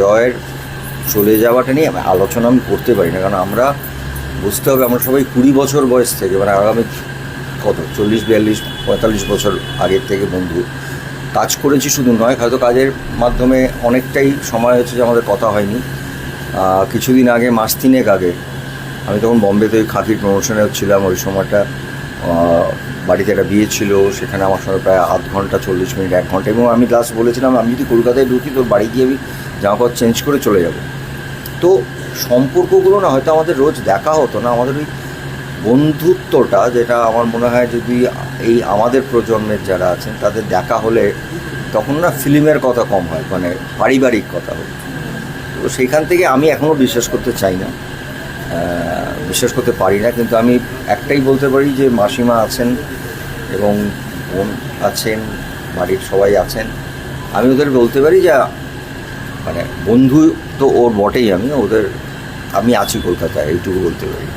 জয়ের চলে যাওয়াটা নিয়ে আমি আলোচনা আমি করতে পারি না কারণ আমরা বুঝতে হবে আমরা সবাই কুড়ি বছর বয়স থেকে মানে আগামী কত, চল্লিশ, বিয়াল্লিশ, পঁয়তাল্লিশ বছর আগের থেকে বন্ধু, কাজ করেছি শুধু নয়, হয়তো কাজের মাধ্যমে অনেকটাই সময় হচ্ছে যে আমাদের কথা হয়নি। কিছুদিন আগে মাস তিনেক আগে আমি তখন বম্বেতে খাকির প্রমোশনে ছিলাম, ওই সময়টা বাড়িতে একটা বিয়ে ছিল, সেখানে আমার সঙ্গে প্রায় আধ ঘণ্টা, চল্লিশ মিনিট, এক ঘণ্টা। এবং আমি লাস্ট বলেছিলাম, আমি যদি কলকাতায় ঢুকি, তোর বাড়ি গিয়ে আমি জামাকাপড় চেঞ্জ করে চলে যাব। তো সম্পর্কগুলো না হয়তো আমাদের রোজ দেখা হতো না। আমাদের ওই বন্ধুত্বটা, যেটা আমার মনে হয় যদি এই আমাদের প্রজন্মের যারা আছেন, তাদের দেখা হলে তখন না ফিল্মের কথা কম হয় মানে পারিবারিক কথা হয়। তো সেইখান থেকে আমি এখনও বিশ্বাস করতে চাই না। বিশ্বাস করতে পারি না, কিন্তু আমি একটাই বলতে পারি যে মাসিমা আছেন এবং বোন আছেন, বাড়ির সবাই আছেন, আমি ওদের বলতে পারি যে মানে বন্ধু তো ওর বটেই, আমি ওদের, আমি আছি কলকাতায়, এইটুকু বলতে পারি।